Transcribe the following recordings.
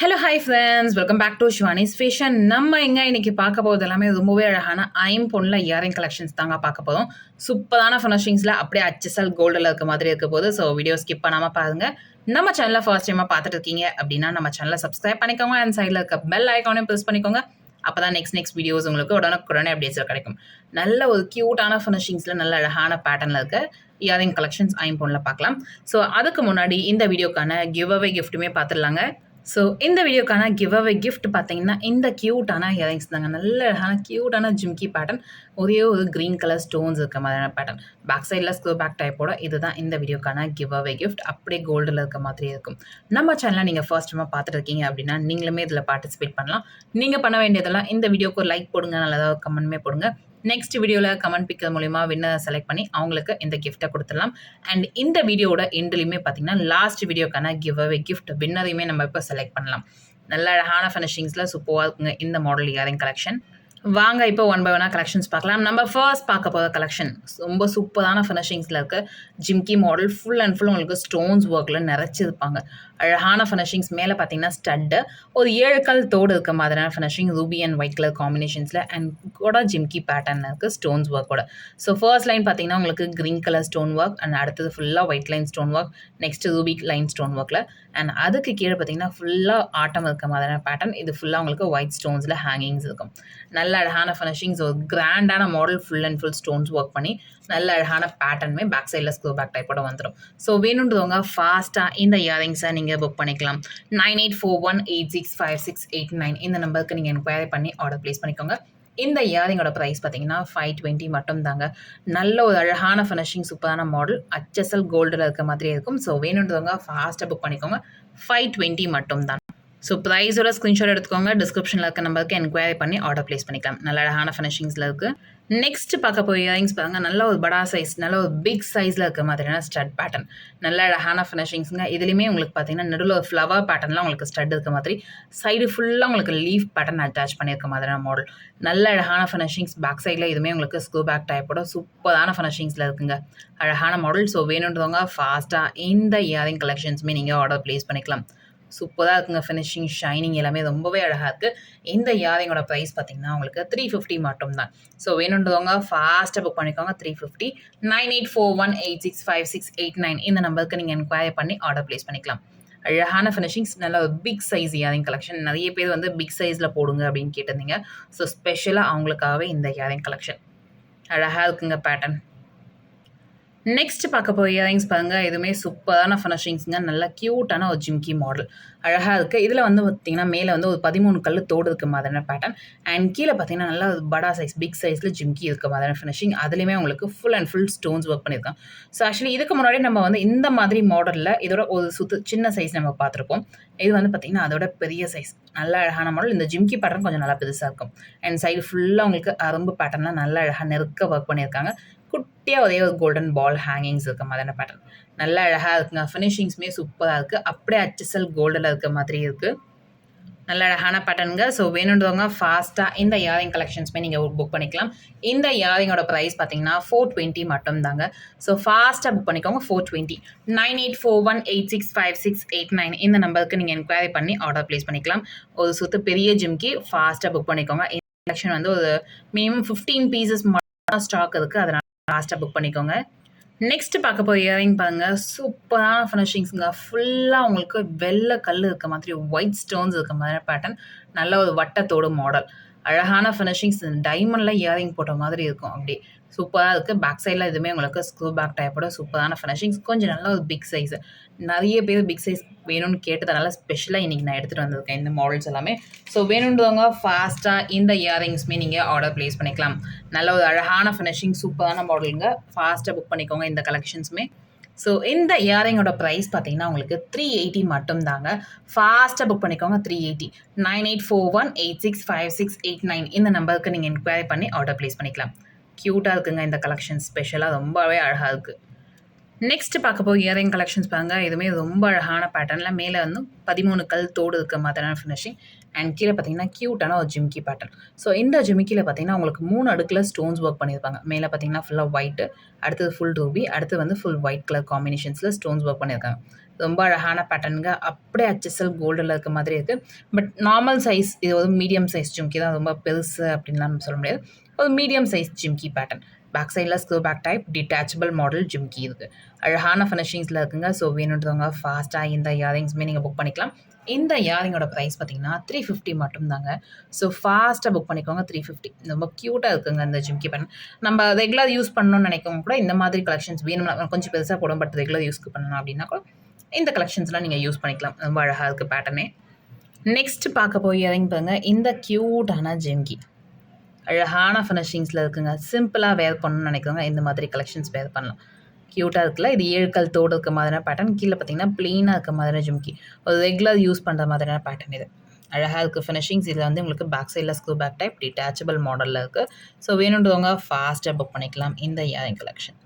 Hello hi friends welcome back to Shivani's fashion நம்ம எங்கே இன்னைக்கு பார்க்க போகிறது எல்லாமே ரொம்பவே அழகான ஐம்பொன்னில் இயரிங் கலெக்ஷன்ஸ் தாங்க பார்க்க போதும் சூப்பரான ஃபினிஷிங்ஸில் அப்படியே அச்சசல் கோல்டில் இருக்க மாதிரி இருக்க போது ஸோ வீடியோ ஸ்கிப் பண்ணாமல் பாருங்க. நம்ம சேனலில் ஃபர்ஸ்ட் டைமாக பார்த்துட்டு இருக்கீங்க அப்படின்னா நம்ம சேனலை சப்ஸ்கிரைப் பண்ணிக்கோங்க. அண்ட் சைடில் இருக்க பெல் ஐக்கானையும் ப்ரெஸ் பண்ணிக்கோங்க. அப்போ தான் நெக்ஸ்ட் நெக்ஸ்ட் வீடியோஸ் உங்களுக்கு உடனே உடனே அப்டேட்ஸில் கிடைக்கும். நல்ல ஒரு க்யூட்டான ஃபினிஷிங்ஸில் நல்ல அழகான பேட்டர்னில் இருக்க இயரிங் கலெக்ஷன்ஸ் ஐம்பொன்னில் பார்க்கலாம். ஸோ அதுக்கு முன்னாடி இந்த வீடியோக்கான கிவ் அவே கிஃப்ட்டுமே பார்த்துடலாங்க. ஸோ இந்த வீடியோக்கான கிவ் அவே கிஃப்ட் பார்த்தீங்கன்னா இந்த க்யூட்டான இயரிங்ஸ் தாங்க. நல்ல அழகான க்யூட்டான ஜிம்கி பேட்டர்ன் ஒரே ஒரு க்ரீன் கலர் ஸ்டோன்ஸ் இருக்க மாதிரியான பேட்டர்ன் பேக் சைடில் ஸ்க்ரோ பேக் டைப்போட இதுதான் இந்த வீடியோக்கான கிவ் அவே கிஃப்ட் அப்படியே கோல்டில் இருக்க மாதிரி இருக்கும். நம்ம சேனலை நீங்கள் ஃபர்ஸ்ட் டைமாக பார்த்துட்டு இருக்கீங்க அப்படின்னா நீங்களுமே இதில் பார்ட்டிசிபேட் பண்ணலாம். நீங்கள் பண்ண வேண்டியதெல்லாம் இந்த வீடியோக்கு ஒரு லைக் போடுங்க நல்லதாக கமெண்ட்மே போடுங்க. நெக்ஸ்ட் வீடியோவில் கமெண்ட் பிக்கர் மூலிமா வின்னர் செலக்ட் பண்ணி அவங்களுக்கு இந்த கிஃப்ட்டை கொடுத்துடலாம். அண்ட் இந்த வீடியோட எண்ட்லையுமே பார்த்தீங்கன்னா லாஸ்ட் வீடியோக்கான கிவ் அவே கிஃப்ட் வின்னரையுமே நம்ம இப்போ செலக்ட் பண்ணலாம். நல்ல அழகான ஃபினிஷிங்ஸில் சூப்பராக இருக்குங்க இந்த மாடல் இயரிங் கலெக்ஷன் வாங்க இப்போ ஒன் பை ஒன்னாக கலெக்ஷன்ஸ் பார்க்கலாம். நம்ம ஃபர்ஸ்ட் பார்க்க போகிற கலெக்ஷன் ரொம்ப சூப்பரான ஃபினிஷிங்ஸில் இருக்குது jhumki model full and full உங்களுக்கு ஸ்டோன்ஸ் ஒர்க்கில் நிறைச்சிருப்பாங்க. அழகான ஃபினிஷிங்ஸ் மேலே பார்த்தீங்கன்னா ஸ்டட்டு ஒரு ஏழு கல் தோடு இருக்க மாதிரியான finishing ruby and white colour காம்பினேஷன்ஸில் and கூட ஜிம்கி பேட்டர்ன் இருக்குது ஸ்டோன்ஸ் ஒர்க்கோட ஸோ ஃபர்ஸ்ட் லைன் பார்த்தீங்கன்னா உங்களுக்கு green colour stone work and அடுத்தது ஃபுல்லாக white line stone work next ruby line stone ஒர்க்கில் அண்ட் அதுக்கு கீழே பார்த்தீங்கன்னா ஃபுல்லாக ஆட்டம் இருக்க மாதிரியான பேட்டர்ன் இது ஃபுல்லாக உங்களுக்கு ஒயிட் ஸ்டோன்ஸில் ஹேங்கிங்ஸ் இருக்கும். நல்ல அழகான ஃபினிஷிங்ஸ் ஒரு கிராண்டான model full and full stones work பண்ணி நல்ல அழகான பேட்டர்னுமே பேக் சைடில் ஸ்க்ரூ பேக் டைப்போட வந்துடும் ஸோ வேணுன்றவங்க ஃபாஸ்ட்டாக இந்த இயரிங்ஸை நீங்கள் புக் பண்ணிக்கலாம். Nine eight four one eight six five six eight nine இந்த நம்பருக்கு நீங்கள் என்கொயரி பண்ணி ஆர்டர் ப்ளேஸ் பண்ணிக்கோங்க. இந்த இயரிங்கோட ப்ரைஸ் பார்த்தீங்கன்னா ஃபைவ் டுவெண்ட்டி மட்டும் தாங்க. நல்ல ஒரு அழகான ஃபினிஷிங் சூப்பரான மாடல் அச்எஸ்எல் கோல்டில் இருக்க மாதிரி இருக்கும். ஸோ வேணுன்றவங்க ஃபாஸ்ட்டாக புக் பண்ணிக்கோங்க. ஃபைவ் டுவெண்ட்டி மட்டும் தான். ஸோ ப்ரைஸோட ஸ்க்ரீன்ஷாட் எடுத்துக்கோங்க. டிஸ்கிரிப்ஷனில் இருக்க நம்பருக்கு என்கொயரி பண்ணி ஆர்டர் ப்ளேஸ் பண்ணிக்கலாம். நல்ல அழகான ஃபினிஷிங்ஸில் இருக்குது நெக்ஸ்ட் பார்க்க போய் இயரிங்ஸ் பாருங்க. நல்ல ஒரு படா சைஸ் நல்ல ஒரு பிக் சைஸில் இருக்க மாதிரியான ஸ்டட் பேட்டர்ன் நல்ல அழகான ஃபினிஷிங்ஸுங்க இதுலேயுமே உங்களுக்கு பார்த்தீங்கன்னா நடுவில் ஒரு ஃப்ளவர் பேட்டர்னில் உங்களுக்கு ஸ்டட் இருக்க மாதிரி சைடு ஃபுல்லாக உங்களுக்கு லீஃப் பேட்டர்ன் அட்டாச் பண்ணியிருக்க மாதிரியான மாடல் நல்ல அழகான ஃபினிஷிங்ஸ் பேக் சைடில் இதுவுமே உங்களுக்கு ஸ்க்ரூ பேக் டைப்போட சூப்பரான ஃபினிஷிங்ஸில் இருக்குங்க. அழகான மாடல் ஸோ வேணுன்றவங்க ஃபாஸ்ட்டாக இந்த இயரிங் கலெக்ஷன்ஸுமே நீங்கள் ஆர்டர் ப்ளேஸ் பண்ணிக்கலாம். சூப்பராக இருக்குங்க ஃபினிஷிங் ஷைனிங் எல்லாமே ரொம்பவே அழகாக இருக்குது இந்த இயரிங்கோட ப்ரைஸ் பார்த்தீங்கன்னா உங்களுக்கு த்ரீ ஃபிஃப்டி மட்டும் தான் ஸோ வேணுன்றவங்க ஃபாஸ்ட்டாக புக் பண்ணிக்கோங்க three fifty nine eight four one eight six five six eight nine இந்த நம்பருக்கு நீங்கள் என்கொயரி பண்ணி ஆர்டர் ப்ளேஸ் பண்ணிக்கலாம். அழகான ஃபினிஷிங்ஸ் நல்ல ஒரு பிக் சைஸ் யாரிங் கலெக்ஷன் நிறைய பேர் வந்து பிக் சைஸில் போடுங்க அப்படின்னு கேட்டிருந்தீங்க. ஸோ ஸ்பெஷலாக அவங்களுக்காகவே இந்த யாரிங் கலெக்ஷன் அழகாக இருக்குங்க பேட்டர்ன் நெக்ஸ்ட் பார்க்க போய் இயரிங்ஸ் பாருங்கள் எதுவுமே சூப்பரான ஃபினிஷிங்ஸுங்க நல்லா க்யூட்டான ஒரு ஜிம்கி மாடல் அழகாக இருக்குது இதில் வந்து பார்த்திங்கன்னா மேலே வந்து ஒரு பதிமூணு கல் தோடு இருக்க மாதிரியான பேட்டர்ன் அண்ட் கீழே பார்த்தீங்கன்னா நல்லா படா சைஸ் பிக் சைஸில் ஜிம்கி இருக்க மாதிரியான ஃபினிஷிங் அதுலேயுமே உங்களுக்கு full and full stones work பண்ணியிருக்கோம் ஸோ ஆக்சுவலி இதுக்கு முன்னாடி நம்ம வந்து இந்த மாதிரி மாடலில் இதோட ஒரு சுத்து சின்ன சைஸ் நம்ம பார்த்துருப்போம். இது வந்து பார்த்திங்கன்னா அதோட பெரிய சைஸ் நல்ல அழகான மாடல் இந்த ஜிம்கி பேட்டர்ன் கொஞ்சம் நல்லா பெருசாக இருக்கும். அண்ட் சைடு ஃபுல்லாக உங்களுக்கு அரும்பு பேட்டர்னில் நல்ல அழகாக நெருக்க ஒர்க் பண்ணியிருக்காங்க. குட்டியாக ஒரே ஒரு கோல்டன் பால் ஹேங்கிங்ஸ் இருக்க மாதிரியான பேட்டர்ன் நல்லா அழகாக இருக்குங்க. ஃபினிஷிங்ஸுமே சூப்பராக இருக்குது அப்படியே அச்சசல் கோல்டில் இருக்க மாதிரி இருக்குது நல்ல அழகான பேட்டர்னுங்க ஸோ வேணுன்றவங்க ஃபாஸ்ட்டாக இந்த இயரிங் கலெக்ஷன்ஸுமே நீங்கள் புக் பண்ணிக்கலாம். இந்த இயரிங்கோட ப்ரைஸ் பார்த்தீங்கன்னா ஃபோர் டுவெண்ட்டி மட்டும் தாங்க ஸோ ஃபாஸ்ட்டாக புக் பண்ணிக்கோங்க. Four twenty nine eight four one eight six five six eight nine இந்த நம்பருக்கு நீங்கள் என்கொயரி பண்ணி ஆர்டர் ப்ளேஸ் பண்ணிக்கலாம். ஒரு சுற்று பெரிய ஜிம்க்கு ஃபாஸ்ட்டாக புக் பண்ணிக்கோங்க. இந்த கலெக்ஷன் வந்து ஒரு மினிமம் ஃபிஃப்டீன் பீசஸ் மட்டும் ஸ்டாக் இருக்குது அதனால் லாஸ்ட்டாக புக் பண்ணிக்கோங்க. நெக்ஸ்ட் பார்க்க போய் இயரிங் பாருங்க சூப்பரான ஃபினிஷிங்ஸுங்க ஃபுல்லாக உங்களுக்கு வெள்ளை கல் இருக்க மாதிரி ஒயிட் ஸ்டோன்ஸ் இருக்க மாதிரி பேட்டர்ன் நல்ல ஒரு வட்டத்தோடு மாடல் அழகான ஃபினிஷிங்ஸ் டைமண்டில் இயரிங் போட்ட மாதிரி இருக்கும் அப்படி. சூப்பராக இருக்குது பேக் சைடில் எதுவுமே உங்களுக்கு ஸ்க்ரூ பேக் டைப்போட சூப்பரான ஃபினிஷிங்ஸ் கொஞ்சம் நல்ல ஒரு பிக் சைஸ் நிறைய பேர் பிக் சைஸ் வேணும்னு கேட்டதுனால ஸ்பெஷலாக இன்றைக்கி நான் எடுத்துகிட்டு வந்திருக்கேன் இந்த மாடல்ஸ் எல்லாமே. ஸோ வேணுன்றவங்க ஃபாஸ்ட்டாக இந்த இயரிங்ஸ்மே நீங்கள் ஆர்டர் ப்ளேஸ் பண்ணிக்கலாம். நல்ல ஒரு அழகான ஃபினிஷிங் சூப்பரான மாடலுங்க ஃபாஸ்ட்டாக புக் பண்ணிக்கோங்க இந்த கலெக்ஷன்ஸுமே ஸோ இந்த இயரிங்கோட ப்ரைஸ் பார்த்தீங்கன்னா உங்களுக்கு த்ரீ எயிட்டி மட்டும் தாங்க ஃபாஸ்ட்டாக புக் பண்ணிக்கோங்க three eighty nine eight four one eight six five six eight nine இந்த நம்பருக்கு நீங்கள் என்கொயரி பண்ணி ஆர்டர் ப்ளேஸ் பண்ணிக்கலாம். க்யூட்டாக இருக்குங்க இந்த கலெக்ஷன் ஸ்பெஷலாக ரொம்பவே அழகாக இருக்குது நெக்ஸ்ட் பார்க்க போய் இயரிங் கலெக்ஷன்ஸ் பாருங்க. இதுவுமே ரொம்ப அழகான பேட்டர்னில் மேலே வந்து பதிமூணு கல் தோடு இருக்க மாதிரியான ஃபினிஷிங் அண்ட் கீழே பார்த்தீங்கன்னா க்யூட்டான ஒரு ஜிம்கி பேட்டர்ன் ஸோ இந்த ஜிமிக்கியில் பார்த்தீங்கன்னா உங்களுக்கு மூணு அடுக்கில் ஸ்டோன்ஸ் ஒர்க் பண்ணியிருப்பாங்க. மேலே பார்த்தீங்கன்னா ஃபுல்லாக ஒயிட்டு அடுத்தது ஃபுல் ரூபி அடுத்து வந்து ஃபுல் ஒயிட் கலர் காம்பினேஷன்ஸில் ஸ்டோன்ஸ் ஒர்க் பண்ணியிருக்காங்க. ரொம்ப அழகான பேட்டர்னுங்க அப்படியே அச்சசல் கோல்டில் இருக்க மாதிரி இருக்குது பட் நார்மல் சைஸ் இது ஒரு மீடியம் சைஸ் ஜிம்கி தான். ரொம்ப பெருசு அப்படின்லாம் நம்ம சொல்ல முடியாது. ஒரு medium size jhumki pattern back சைடில் screw back type detachable model jhumki இருக்குது அழகான ஃபினிஷிங்ஸில் இருக்குங்க. ஸோ வேணுன்றவங்க ஃபாஸ்ட்டாக இந்த இயரிங்ஸுமே நீங்கள் புக் பண்ணிக்கலாம். இந்த இயரிங்கோட ப்ரைஸ் பார்த்தீங்கன்னா த்ரீ ஃபிஃப்டி மட்டும்தாங்க. ஸோ ஃபாஸ்ட்டாக புக் பண்ணிக்கோங்க த்ரீ ஃபிஃப்டி ரொம்ப க்யூட்டாக இருக்குங்க இந்த ஜிம்கி பேன் நம்ம ரெகுலர் யூஸ் பண்ணணும்னு நினைக்கவங்க கூட இந்த மாதிரி கலெக்ஷன்ஸ் வேணும்னா கொஞ்சம் பெருசாக போடும் பட் ரெகுலர் யூஸ்க்கு பண்ணணும் அப்படின்னா கூட இந்த கலெக்ஷன்ஸ்லாம் நீங்கள் யூஸ் பண்ணிக்கலாம். ரொம்ப அழகாக இருக்குது பேட்டர்னே நெக்ஸ்ட் பார்க்க போய் இறங்கி பாருங்க. இந்த க்யூட்டான ஜிம்கி அழகான ஃபினிஷிங்ஸில் இருக்குங்க. சிம்பிளாக வேர் பண்ணணும்னு நினைக்கிறவங்க இந்த மாதிரி கலெக்ஷன்ஸ் வேர் பண்ணலாம். க்யூட்டாக இருக்குல்ல? இது ஏழுக்கல் தோடு இருக்க மாதிரியான பேட்டர்ன் கீழே பார்த்தீங்கன்னா ப்ளீனாக இருக்க மாதிரியான ஜிம்கி. ஒரு ரெகுலர் யூஸ் பண்ணுற மாதிரியான பேட்டர்ன் இது. அழகாக இருக்குது ஃபினிஷிங்ஸ் இதில் வந்து உங்களுக்கு பேக் சைடில் ஸ்க்ரூ பேக் டைப் டிட்டாச்சபிள் மாடலில் இருக்குது ஸோ வேணுன்றவங்க ஃபாஸ்ட்டாக புக் பண்ணிக்கலாம் இந்த இயரிங் கலெக்ஷன்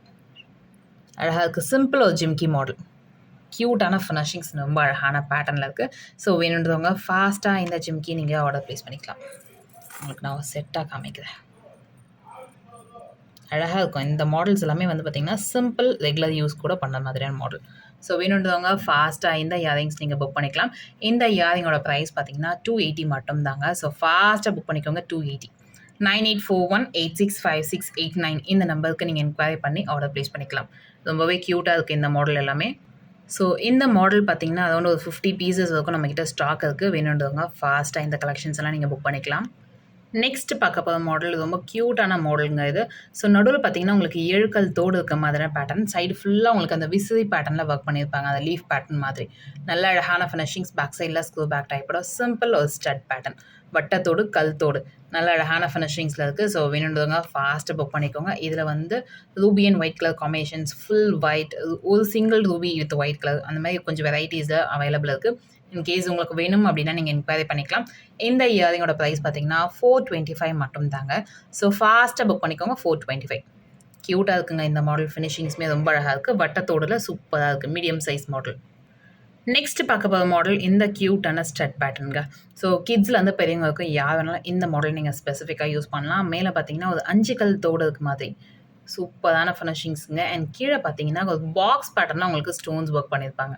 அழகாக இருக்குது சிம்பிள் ஒரு ஜிம்கி மாடல் க்யூட்டான ஃபினிஷிங்ஸ் ரொம்ப அழகான பேட்டர்னில் இருக்குது ஸோ வேணுன்றவங்க ஃபாஸ்ட்டாக இந்த ஜிம்கி நீங்கள் ஆர்டர் ப்ளேஸ் பண்ணிக்கலாம். உங்களுக்கு நான் செட்டாக காமிக்கிறேன். அழகாக இருக்கும். இந்த மாடல்ஸ் எல்லாமே வந்து பார்த்திங்கன்னா சிம்பிள் ரெகுலர் யூஸ் கூட பண்ண மாதிரியான மாடல் ஸோ வேணுன்றவங்க ஃபாஸ்ட்டாக இந்த இயரிங்ஸ் நீங்கள் புக் பண்ணிக்கலாம். இந்த இயரிங்கோட ப்ரைஸ் பார்த்தீங்கன்னா டூ எயிட்டி மட்டும் தாங்க ஸோ ஃபாஸ்ட்டாக புக் பண்ணிக்கோங்க two eighty nine eight four one eight six five six eight nine இந்த நம்பருக்கு நீங்கள் என்கொயரி பண்ணி ஆர்டர் ப்ளேஸ் பண்ணிக்கலாம். ரொம்பவே க்யூட்டாக இருக்குது இந்த மாடல் எல்லாமே. ஸோ இந்த மாடல் பார்த்தீங்கன்னா அரௌண்ட் ஒரு ஃபிஃப்டி பீசஸ் வரைக்கும் நம்மக்கிட்ட ஸ்டாக் இருக்குது வேணுன்றவங்க ஃபாஸ்ட்டாக இந்த கலெக்ஷன்ஸ் எல்லாம் நீங்கள் புக் பண்ணிக்கலாம். நெக்ஸ்ட் பார்க்க போகிற மாடல் ரொம்ப க்யூட்டான மாடலுங்க இது. ஸோ நடுவில் பார்த்தீங்கன்னா உங்களுக்கு எழுக்கல் தோடு இருக்க மாதிரியான பேட்டர்ன் சைடு ஃபுல்லாக உங்களுக்கு அந்த விசிறி பேட்டர்னில் ஒர்க் பண்ணியிருப்பாங்க. அந்த லீஃப் பேட்டர்ன் மாதிரி. நல்ல அழகான ஃபினிஷிங்ஸ் பேக் சைடில் ஸ்க்ரூ பேக் டைப்போட சிம்பிள் ஒரு ஸ்டட் பேட்டர்ன் வட்டத்தோடு கல் தோடு நல்ல அழகான ஃபினிஷிங்ஸில் இருக்குது ஸோ வேணுன்றவங்க ஃபாஸ்ட்டு புக் பண்ணிக்கோங்க. இதில் வந்து ruby and white colour combinations full white ஒரு single ruby with white colour அந்த மாதிரி கொஞ்சம் வெரைட்டிஸில் அவைலபிள் இருக்குது இன்கேஸ் உங்களுக்கு வேணும் அப்படின்னா நீங்கள் என்கொயரி பண்ணிக்கலாம். இந்த இயரிங்கோட ப்ரைஸ் பார்த்தீங்கன்னா ஃபோர் டுவெண்ட்டி ஃபைவ் மட்டும் தாங்க. ஸோ ஃபாஸ்ட்டாக புக் பண்ணிக்கோங்க ஃபோர் டுவெண்ட்டி ஃபைவ் க்யூட்டாக இருக்குங்க இந்த மாடல் ஃபினிஷிங்ஸுமே ரொம்ப அழகாக இருக்குது வட்டத்தோடில் சூப்பராக இருக்குது மீடியம் சைஸ் மாடல் நெக்ஸ்ட் பார்க்க போகிற மாடல் இந்த க்யூட்டான ஸ்டட் பேட்டர்னுங்க ஸோ கிட்ஸில் வந்து பெரியவங்களுக்கும் யார் வேணாலும் இந்த மாடல் நீங்கள் ஸ்பெசிஃபிக்காக யூஸ் பண்ணலாம். மேலே பார்த்தீங்கன்னா ஒரு அஞ்சு கல் தோடு இருக்கு மாதிரி. சூப்பரான ஃபினிஷிங்ஸுங்க அண்ட் கீழே பார்த்தீங்கன்னா ஒரு பாக்ஸ் பேட்டர்னாக உங்களுக்கு ஸ்டோன்ஸ் ஒர்க் பண்ணியிருப்பாங்க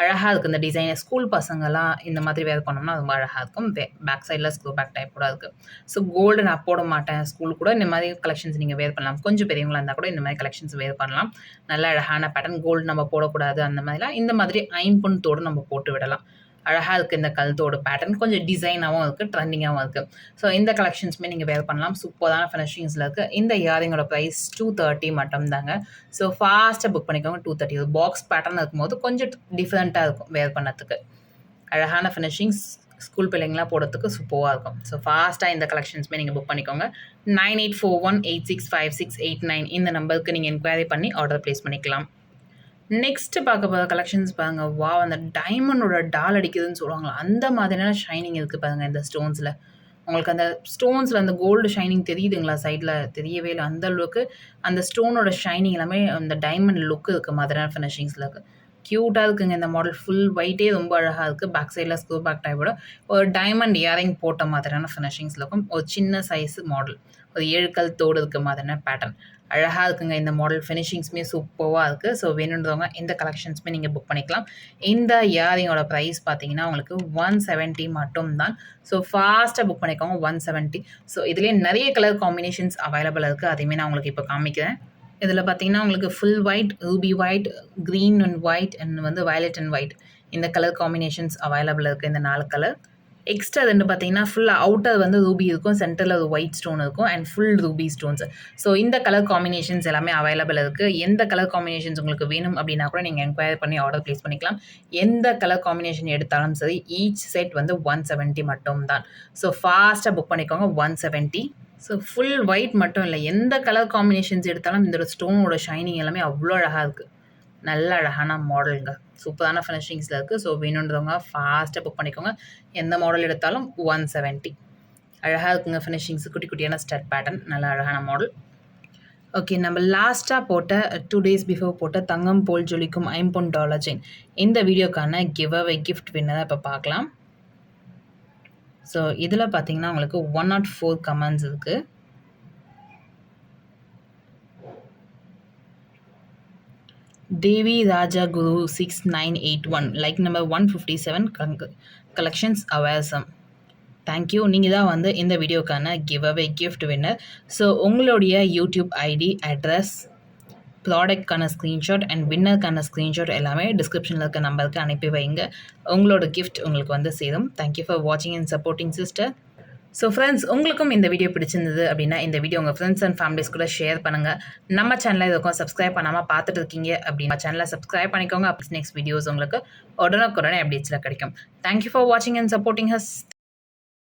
அழகாக இருக்குது இந்த டிசைனை ஸ்கூல் பசங்கள்லாம் இந்த மாதிரி வேர் பண்ணோம்னா ரொம்ப அழகாக இருக்கும். பேக் சைடில் ஸ்க்ரூ பேக் டைப் கூட இருக்குது ஸோ கோல்டு நான் போட மாட்டேன் ஸ்கூல் கூட. இந்த மாதிரி கலெக்ஷன்ஸ் நீங்கள் வேர் பண்ணலாம். கொஞ்சம் பெரியவங்களா இருந்தால் கூட இந்த மாதிரி கலெக்ஷன்ஸ் வேர் பண்ணலாம். நல்ல அழகான பேட்டர்ன் கோல்டு நம்ம போடக்கூடாது. அந்த மாதிரிலாம். இந்த மாதிரி ஐம்பொன்தோடு நம்ம போட்டு விடலாம். அழகாக இருக்குது இந்த கழுத்தோட பேட்டர்ன் கொஞ்சம் டிசைனாகவும் இருக்குது ட்ரெண்டிங்காகவும் இருக்குது ஸோ இந்த கலெக்ஷன்ஸுமே நீங்கள் வேர் பண்ணலாம். சூப்பரான ஃபினிஷிங்ஸில் இருக்குது இந்த இயரிங்கோட ப்ரைஸ் டூ தேர்ட்டி மட்டும் தாங்க ஸோ ஃபாஸ்ட்டாக புக் பண்ணிக்கோங்க டூ தேர்ட்டி பாக்ஸ் பேட்டர்ன் இருக்கும்போது கொஞ்சம் டிஃப்ரெண்ட்டாக இருக்கும் வேர் பண்ணத்துக்கு அழகான ஃபினிஷிங்ஸ் ஸ்கூல் பிள்ளைங்களாம் போடுறதுக்கு சூப்பராக இருக்கும். ஸோ ஃபாஸ்ட்டாக இந்த கலெக்ஷன்ஸுமே நீங்கள் புக் பண்ணிக்கோங்க. Nine eight four one eight six five six eight nine இந்த நம்பருக்கு நீங்கள் என்கொயரி பண்ணி ஆர்டர் ப்ளேஸ் பண்ணிக்கலாம். நெக்ஸ்ட்டு பார்க்க போகிற கலெக்ஷன்ஸ் பாருங்க. வா அந்த டைமண்டோட டால் அடிக்குதுன்னு சொல்லுவாங்களா? அந்த மாதிரியான ஷைனிங் இருக்குது பாருங்க இந்த ஸ்டோன்ஸில் உங்களுக்கு அந்த ஸ்டோன்ஸில் அந்த கோல்டு ஷைனிங் தெரியுதுங்களா? சைடில் தெரியவே இல்லை. அந்த அளவுக்கு அந்த ஸ்டோனோட ஷைனிங் எல்லாமே அந்த டைமண்ட் லுக்கு இருக்குது மாதிரியான ஃபினிஷிங்ஸில் இருக்குது க்யூட்டாக இருக்குங்க இந்த மாடல் ஃபுல் ஒயிட்டே ரொம்ப அழகாக இருக்குது பேக் சைடில் ஸ்க்ரூ பேக் டைப்போட ஒரு டைமண்ட் இயரிங் போட்ட மாதிரியான ஃபினிஷிங்ஸில் இருக்கும். ஒரு சின்ன சைஸ் மாடல் ஒரு ஏழுக்கல் தோடு இருக்க மாதிரியான பேட்டர்ன் அழகாக இருக்குங்க இந்த மாடல் ஃபினிஷிங்ஸுமே சூப்பராக இருக்குது ஸோ வேணுன்றவங்க இந்த கலெக்ஷன்ஸுமே நீங்கள் புக் பண்ணிக்கலாம். இந்த இயரிங்கோட ப்ரைஸ் பார்த்தீங்கன்னா உங்களுக்கு ஒன் செவன்ட்டி மட்டும் தான். ஸோ ஃபாஸ்ட்டாக புக் பண்ணிக்கோங்க ஒன் செவன்ட்டி ஸோ இதுலேயே நிறைய கலர் காம்பினேஷன்ஸ் அவைலபிள் இருக்குது அதையுமே நான் உங்களுக்கு இப்போ காமிக்கிறேன். இதில் பார்த்தீங்கன்னா உங்களுக்கு full white ruby white green and white and வந்து வயலட் அண்ட் ஒயிட் இந்த கலர் காம்பினேஷன்ஸ் அவைலபிள் இருக்குது இந்த நாலு கலர் எக்ஸ்ட்ரா ரெண்டு பார்த்தீங்கன்னா ஃபுல்லாக அவுட்டர் வந்து ரூபி இருக்கும் சென்டரில் ஒரு ஒயிட் ஸ்டோன் இருக்கும் and full ruby stones so இந்த கலர் காம்பினேஷன்ஸ் எல்லாமே அவைலபிள் இருக்குது எந்த கலர் காம்பினேஷன்ஸ் உங்களுக்கு வேணும் அப்படின்னா கூட நீங்கள் என்கொயரி பண்ணி ஆர்டர் ப்ளேஸ் பண்ணிக்கலாம். எந்த கலர் காம்பினேஷன் எடுத்தாலும் சரி ஈச் செட் வந்து ஒன் செவன்ட்டி மட்டும் தான் ஸோ ஃபாஸ்ட்டாக புக் பண்ணிக்கோங்க one seventy so full white மட்டும் இல்லை. எந்த கலர் காம்பினேஷன்ஸ் எடுத்தாலும் இந்த ஸ்டோனோட ஷைனிங் எல்லாமே அவ்வளோ அழகாக இருக்குது நல்ல அழகான மாடலுங்க சூப்பரான ஃபினிஷிங்ஸில் இருக்குது ஸோ வேணுன்றவங்க ஃபாஸ்ட்டாக புக் பண்ணிக்கோங்க. எந்த மாடல் எடுத்தாலும் ஒன் செவன்ட்டி அழகாக இருக்குங்க ஃபினிஷிங்ஸ் குட்டி குட்டியான ஸ்டட் பேட்டர்ன் நல்ல அழகான மாடல் ஓகே நம்ம லாஸ்ட்டாக போட்ட டூ டேஸ் பிஃபோர் போட்ட தங்கம் போல் ஜொலிக்கும் ஐம்பொன் டாலர் செயின் இந்த வீடியோக்கான கிவ் அவே கிஃப்ட் வின்னரை இப்போ பார்க்கலாம். ஸோ இதில் பார்த்தீங்கன்னா உங்களுக்கு ஒன் நாட் ஃபோர் கமெண்ட்ஸ் இருக்குது Devi Raja Guru six nine eight one like number one fifty seven collections awesome thank you நீங்கள் தான் வந்து இந்த வீடியோக்கான give away gift winner so உங்களுடைய யூடியூப் ஐடி அட்ரஸ் ப்ராடக்ட்கான ஸ்க்ரீன்ஷாட் அண்ட் வின்னருக்கான ஸ்க்ரீன்ஷாட் எல்லாமே டிஸ்கிரிப்ஷனில் இருக்க நம்பருக்கு அனுப்பி வைங்க. உங்களோட கிஃப்ட் உங்களுக்கு வந்து சேரும். தேங்க்யூ ஃபார் வாட்சிங் and supporting sister so friends உங்களுக்கும் இந்த வீடியோ பிடிச்சிருந்தது அப்படின்னா இந்த வீடியோ உங்கள் ஃப்ரெண்ட்ஸ் அண்ட் ஃபேமிலிஸ் கூட ஷேர் பண்ணுங்கள் நம்ம சேனலில் இதுக்கும் சப்ஸ்கிரைப் பண்ணாமல் பார்த்துட்டு இருக்கீங்க அப்படின்னா சேனலை சப்ஸ்கிரைப் பண்ணிக்கோங்க. அப்படி நெக்ஸ்ட் வீடியோஸ் உங்களுக்கு உடனுக்குடனே அப்டேட்ஸில் கிடைக்கும். தேங்க்யூ ஃபார் வாட்சிங் அண்ட் சப்போர்ட்டிங் ஹஸ்